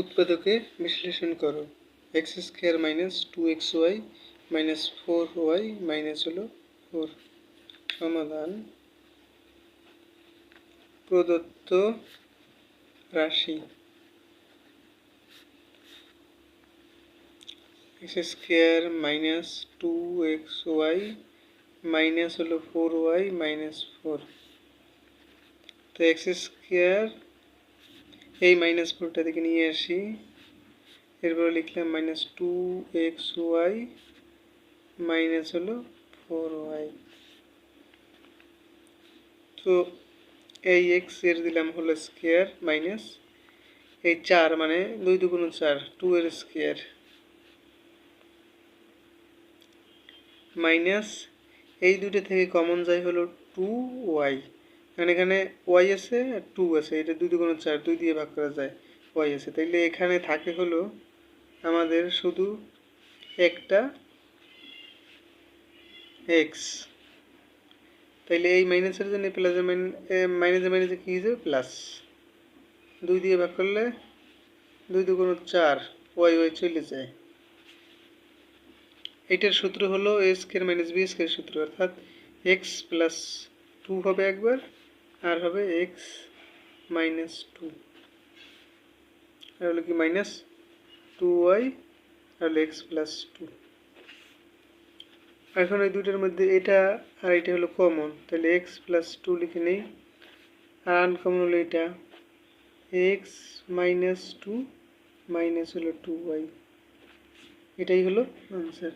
উৎপাদকে বিশ্লেষণ করো। X square minus two x y minus four y minus হলো ফোর সমাধান। প্রদত্ত রাশি। X square minus two x y minus হলো ফোর ওয়াই মাইনাস ফোর তো এক্স স্কোয়ার এই মাইনাস ফোরটা থেকে নিয়ে আসি। এরপর লিখলাম minus two x y minus হলো ফোর ওয়াই তো এই এক্সের দিলাম হলো স্কোয়ার মাইনাস এই চার মানে দুই দুগুণ চার টু এর স্কোয়ার মাইনাস এই দুটো থেকে কমন যায় হলো টু ওয়াই কারণ এখানে ওয়াই আছে আর টু আছে, এটা দুই দুগুণ চার, দুই দিয়ে ভাগ করা যায় ওয়াই আছে। তাইলে এখানে থাকে হলো আমাদের শুধু একটা এক্স তাইলে এই মাইনাসের জন্য প্লাসের মাইনাসে মাইনাসে কী হিসেবে প্লাস দুই দিয়ে ভাগ করলে দুই দুগুণ চার ওয়াই ওয়াই চলে যায়। এটার সূত্র হলো A square minus B square সূত্র। অর্থাৎ এক্স প্লাস টু হবে একবার আর হবে এক্স মাইনাস টু আর হলো কি মাইনাস টু ওয়াই আর হলো এক্স প্লাস টু এখন এই দুইটার মধ্যে এটা আর এটা হলো কমন তাহলে এক্স প্লাস টু লিখে নেই। আর আনকমন হলো এটা। এক্স মাইনাস টু মাইনাস হলো টু ওয়াই এটাই হলো আনসার